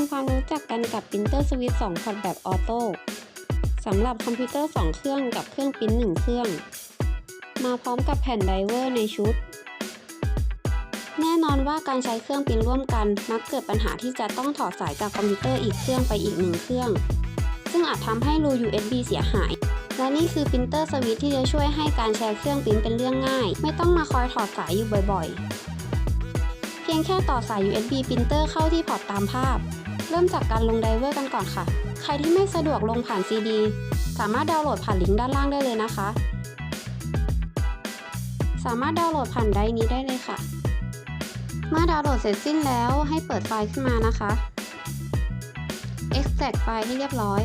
ำความรู้จักกันกับ Printer Switch 2พอร์ตแบบออโต้สำหรับคอมพิวเตอร์ 2 เครื่องกับเครื่องปริ้น1เครื่อง มาพร้อมกับแผ่นไดเวอร์ในชุด แน่นอนว่าการใช้เครื่องปริ้นร่วมกันมักเกิดปัญหาที่จะต้องถอดสายจากคอมพิวเตอร์อีกเครื่องไปอีกหนึ่งเครื่อง ซึ่งอาจทำให้รู USB เสียหายและนี่คือ Printer Switch ที่จะช่วยให้การแชร์เครื่องปริ้นเป็นเรื่องง่าย ไม่ต้องมาคอยถอดสายอยู่บ่อยๆ เพียงแค่ต่อสาย USB printer เข้าที่พอร์ตตามภาพ เริ่มจากการลงไดเวอร์กันก่อนค่ะ ใครที่ไม่สะดวกลงผ่าน CD สามารถดาวน์โหลดผ่านลิงก์ด้านล่างได้เลยนะคะ สามารถดาวน์โหลดผ่านไดนี้ได้เลยค่ะ เมื่อดาวน์โหลดเสร็จสิ้นแล้วให้เปิดไฟล์ขึ้นมานะคะ extract ไฟล์ให้เรียบร้อย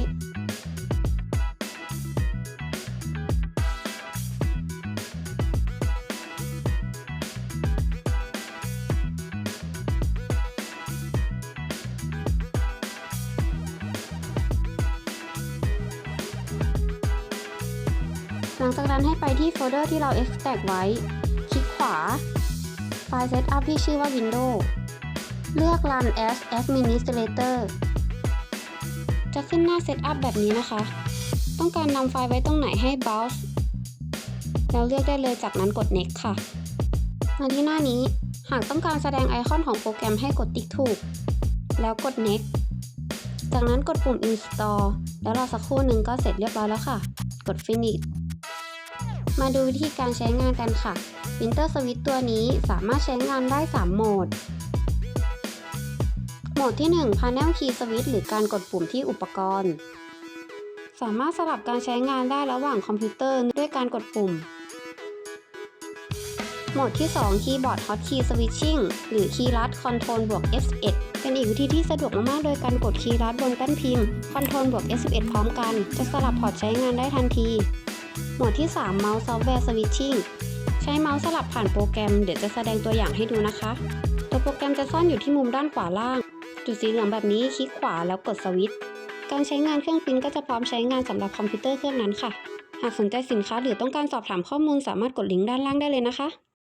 หลังจากนั้นให้ไปที่โฟลเดอร์ที่เรา extract ไว้ คลิกขวา ไฟล์ Setup ที่ชื่อว่า Windows เลือก Run as Administrator จะขึ้นหน้า Setup แบบนี้นะคะ ต้องการนำไฟล์ไว้ตรงไหนให้ Browse แล้วเลือกได้เลยจากนั้นกด Next ค่ะ มาที่หน้านี้หากต้องการแสดงไอคอนของโปรแกรมให้กดติ๊กถูก แล้วกด Next จากนั้นกดปุ่ม Install แล้วรอสักครู่หนึ่งก็เสร็จเรียบร้อยแล้วค่ะ กด Finish มาดูวิธีการใช้งานกันค่ะ Printer Switch ตัวนี้สามารถใช้งานได้ 3 โหมด โหมดที่ 1 Panel Key Switch หรือการกดปุ่มที่อุปกรณ์ สามารถสลับการใช้งานได้ระหว่างคอมพิวเตอร์ด้วยการกดปุ่ม โหมดที่ 2 Keyboard Hotkey Switching หรือคีย์ลัด Ctrl บวก F11 เป็นอีกวิธีที่สะดวกมากๆ โดยการกดคีย์ลัดบนแป้นพิมพ์ Ctrl บวก F11 พร้อมกัน จะสลับพอร์ตใช้งานได้ทันที หมวดที่ 3 Mouse Software Switching ใช้เมาส์สลับผ่านโปรแกรม เดี๋ยวจะแสดงตัวอย่างให้ดูนะคะ ตัวโปรแกรมจะซ่อนอยู่ที่มุมด้านขวาล่าง จุดสีเหลืองแบบนี้คลิกขวาแล้วกดสวิตช์ การใช้งานเครื่องพิมพ์ก็จะพร้อมใช้งานสำหรับคอมพิวเตอร์เครื่องนั้นค่ะ หากสนใจสินค้าหรือต้องการสอบถามข้อมูลสามารถกดลิงก์ด้านล่างได้เลยนะคะ